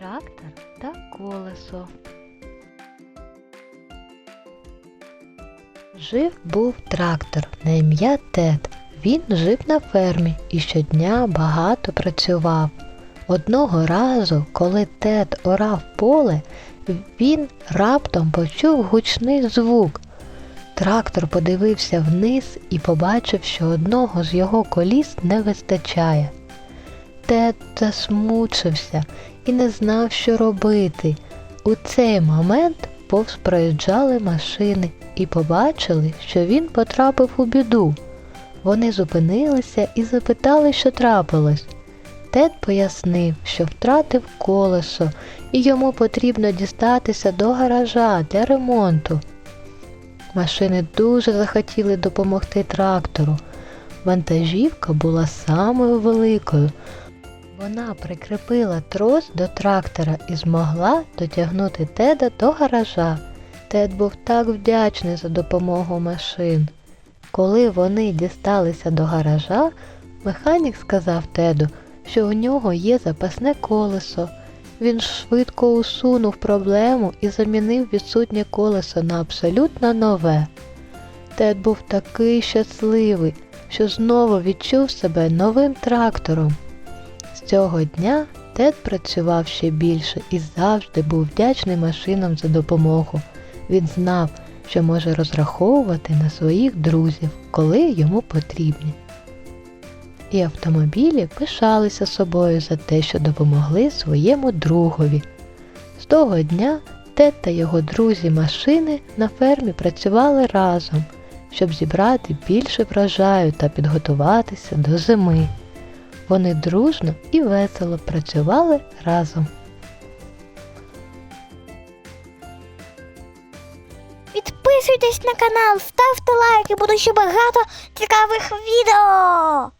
Трактор та колесо. Жив був трактор на ім'я Тед. Він жив на фермі і щодня багато працював. Одного разу, коли Тед орав поле, він раптом почув гучний звук. Трактор подивився вниз і побачив, що одного з його коліс не вистачає. Тед засмучився і не знав, що робити. У цей момент повз проїжджали машини і побачили, що він потрапив у біду. Вони зупинилися і запитали, що трапилось. Тед пояснив, що втратив колесо і йому потрібно дістатися до гаража для ремонту. Машини дуже захотіли допомогти трактору. Вантажівка була самою великою. Вона прикріпила трос до трактора і змогла дотягнути Теда до гаража. Тед був так вдячний за допомогу машин. Коли вони дісталися до гаража, механік сказав Теду, що у нього є запасне колесо. Він швидко усунув проблему і замінив відсутнє колесо на абсолютно нове. Тед був такий щасливий, що знову відчув себе новим трактором. Цього дня Тед працював ще більше і завжди був вдячний машинам за допомогу. Він знав, що може розраховувати на своїх друзів, коли йому потрібні. І автомобілі пишалися собою за те, що допомогли своєму другові. З того дня Тед та його друзі машини на фермі працювали разом, щоб зібрати більше врожаю та підготуватися до зими. Вони дружно і весело працювали разом. Підписуйтесь на канал, ставте лайки, буде ще багато цікавих відео.